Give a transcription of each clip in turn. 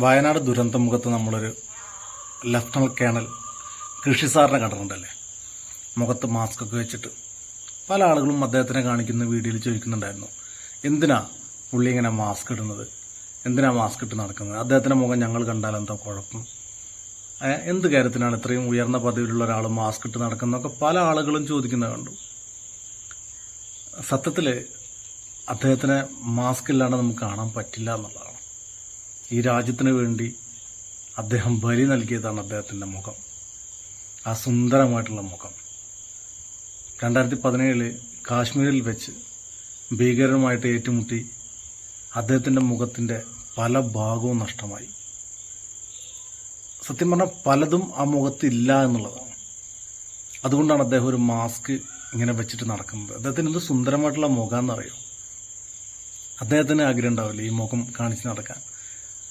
വയനാട് ദുരന്തമുഖത്ത് നമ്മളൊരു lieutenant colonel കൃഷി സാറിനെ കണ്ടിട്ടുണ്ടല്ലേ? മുഖത്ത് മാസ്ക് ഒക്കെ വെച്ചിട്ട്. പല ആളുകളും അദ്ദേഹത്തിനെ കാണിക്കുന്ന വീഡിയോയിൽ ചോദിക്കുന്നുണ്ടായിരുന്നു. എന്തിനാ പുള്ളി ഇങ്ങനെ മാസ്ക് ഇടുന്നത്? എന്തിനാ മാസ്ക് ഇട്ട് നടക്കുന്നത്? അദ്ദേഹത്തിന്റെ മുഖം ഞങ്ങൾ കണ്ടാൽ എന്താ കുഴപ്പം? എന്ത് കാര്യത്തിനാണ് ഇത്രയും ഉയർന്ന പദവിയിലുള്ള ഒരാൾ മാസ്ക് ഇട്ട് നടക്കുന്നതൊക്കെ പല ആളുകളും ചോദിക്കുന്നത് കണ്ടു. സത്യത്തിൽ അദ്ദേഹത്തിനെ മാസ്ക് ഇല്ലാണ്ട് നമുക്ക് കാണാൻ പറ്റില്ല എന്നുള്ളതാണ്. ഈ രാജ്യത്തിന് വേണ്ടി അദ്ദേഹം ബലി നൽകിയതാണ് അദ്ദേഹത്തിന്റെ മുഖം. ആ സുന്ദരമായിട്ടുള്ള മുഖം. രണ്ടായിരത്തി പതിനേഴിൽ കാശ്മീരിൽ വെച്ച് ഭീകരരുമായിട്ട് ഏറ്റുമുട്ടി അദ്ദേഹത്തിന്റെ മുഖത്തിന്റെ പല ഭാഗവും നഷ്ടമായി. സത്യം പറഞ്ഞാൽ പലതും ആ മുഖത്ത് ഇല്ല എന്നുള്ളതാണ്. അതുകൊണ്ടാണ് അദ്ദേഹം ഒരു മാസ്ക് ഇങ്ങനെ വെച്ചിട്ട് നടക്കുന്നത്. അദ്ദേഹത്തിന് എന്ത് സുന്ദരമായിട്ടുള്ള മുഖം എന്നറിയോ അദ്ദേഹത്തിന് ആഗ്രഹം ഉണ്ടാവില്ല ഈ മുഖം കാണിച്ച് നടക്കാൻ.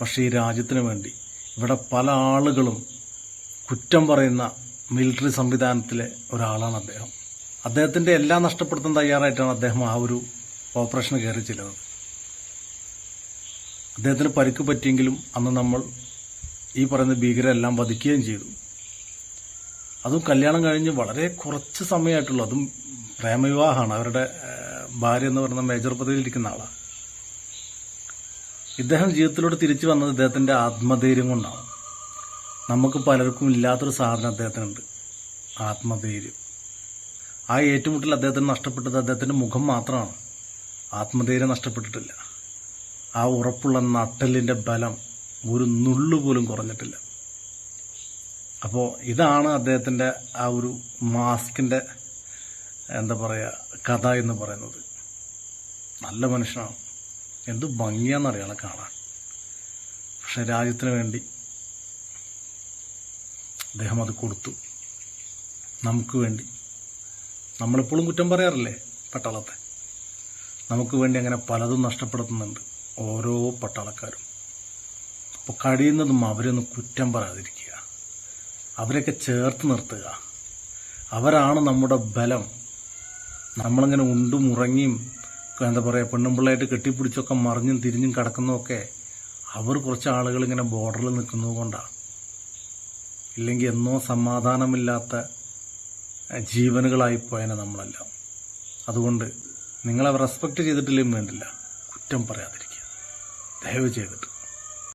പക്ഷേ ഈ രാജ്യത്തിന് വേണ്ടി ഇവിടെ പല ആളുകളും കുറ്റം പറയുന്ന മിലിറ്ററി സംവിധാനത്തിലെ ഒരാളാണ് അദ്ദേഹം. അദ്ദേഹത്തിന്റെ എല്ലാം നഷ്ടപ്പെടുത്താൻ തയ്യാറായിട്ടാണ് അദ്ദേഹം ആ ഒരു ഓപ്പറേഷന് കയറി ചെല്ലുന്നത്. അദ്ദേഹത്തിന് പരിക്ക് പറ്റിയെങ്കിലും അന്ന് നമ്മൾ ഈ പറയുന്ന ഭീകരെല്ലാം വധിക്കുകയും ചെയ്തു. അതും കല്യാണം കഴിഞ്ഞ് വളരെ കുറച്ച് സമയമായിട്ടുള്ളൂ. അതും പ്രേമവിവാഹമാണ്. അവരുടെ ഭാര്യ എന്ന് പറയുന്ന മേജർ പദവിയിലിരിക്കുന്ന ആളാണ്. ഇദ്ദേഹം ജീവിതത്തിലൂടെ തിരിച്ചു വന്നത് ഇദ്ദേഹത്തിന്റെ ആത്മധൈര്യം കൊണ്ടാണ്. നമുക്ക് പലർക്കും ഇല്ലാത്തൊരു സാധനം അദ്ദേഹത്തിനുണ്ട്. ആത്മധൈര്യം. ആ ഏറ്റുമുട്ടൽ അദ്ദേഹത്തിന് നഷ്ടപ്പെട്ടത് അദ്ദേഹത്തിന്റെ മുഖം മാത്രമാണ്. ആത്മധൈര്യം നഷ്ടപ്പെട്ടിട്ടില്ല. ആ ഉറപ്പുള്ള നട്ടലിന്റെ ബലം ഒരു നുള്ളു പോലും കുറഞ്ഞിട്ടില്ല. അപ്പോൾ ഇതാണ് അദ്ദേഹത്തിന്റെ ആ ഒരു മാസ്കിന്റെ എന്താ പറയുക കഥ എന്ന് പറയുന്നത്. നല്ല മനുഷ്യനാണ്. എന്ത് ഭംഗിയാന്നറിയാം കാണാൻ. പക്ഷെ രാജ്യത്തിന് വേണ്ടി അദ്ദേഹം അത് കൊടുത്തു. നമുക്ക് വേണ്ടി. നമ്മളെപ്പോഴും കുറ്റം പറയാറില്ലേ പട്ടാളത്തെ? നമുക്ക് വേണ്ടി അങ്ങനെ പലതും നഷ്ടപ്പെടുത്തുന്നുണ്ട് ഓരോ പട്ടാളക്കാരും. അപ്പോൾ കഴിയുന്നതും അവരൊന്ന് കുറ്റം പറയാതിരിക്കുക. അവരൊക്കെ ചേർത്ത് നിർത്തുക. അവരാണ് നമ്മുടെ ബലം. നമ്മളിങ്ങനെ ഉണ്ടും ഉറങ്ങിയും എന്താ പറയുക പെണ്ണുമ്പിള്ളായിട്ട് കെട്ടിപ്പിടിച്ചൊക്കെ മറിഞ്ഞും തിരിഞ്ഞും കിടക്കുന്നതൊക്കെ അവർ കുറച്ച് ആളുകൾ ഇങ്ങനെ ബോർഡറിൽ നിൽക്കുന്നതുകൊണ്ടാണ് ഇല്ലെങ്കിൽ എന്നോ സമാധാനമില്ലാത്ത ജീവനുകളായിപ്പോയനെ ജീവനുകളായി പോയനെ നമ്മളെല്ലാം. അതുകൊണ്ട് നിങ്ങളെ റെസ്പെക്ട് ചെയ്തിട്ടില്ലെങ്കിൽ വേണ്ടില്ല. കുറ്റം പറയാതിരിക്കുക. ദയവ് ചെയ്തിട്ട്.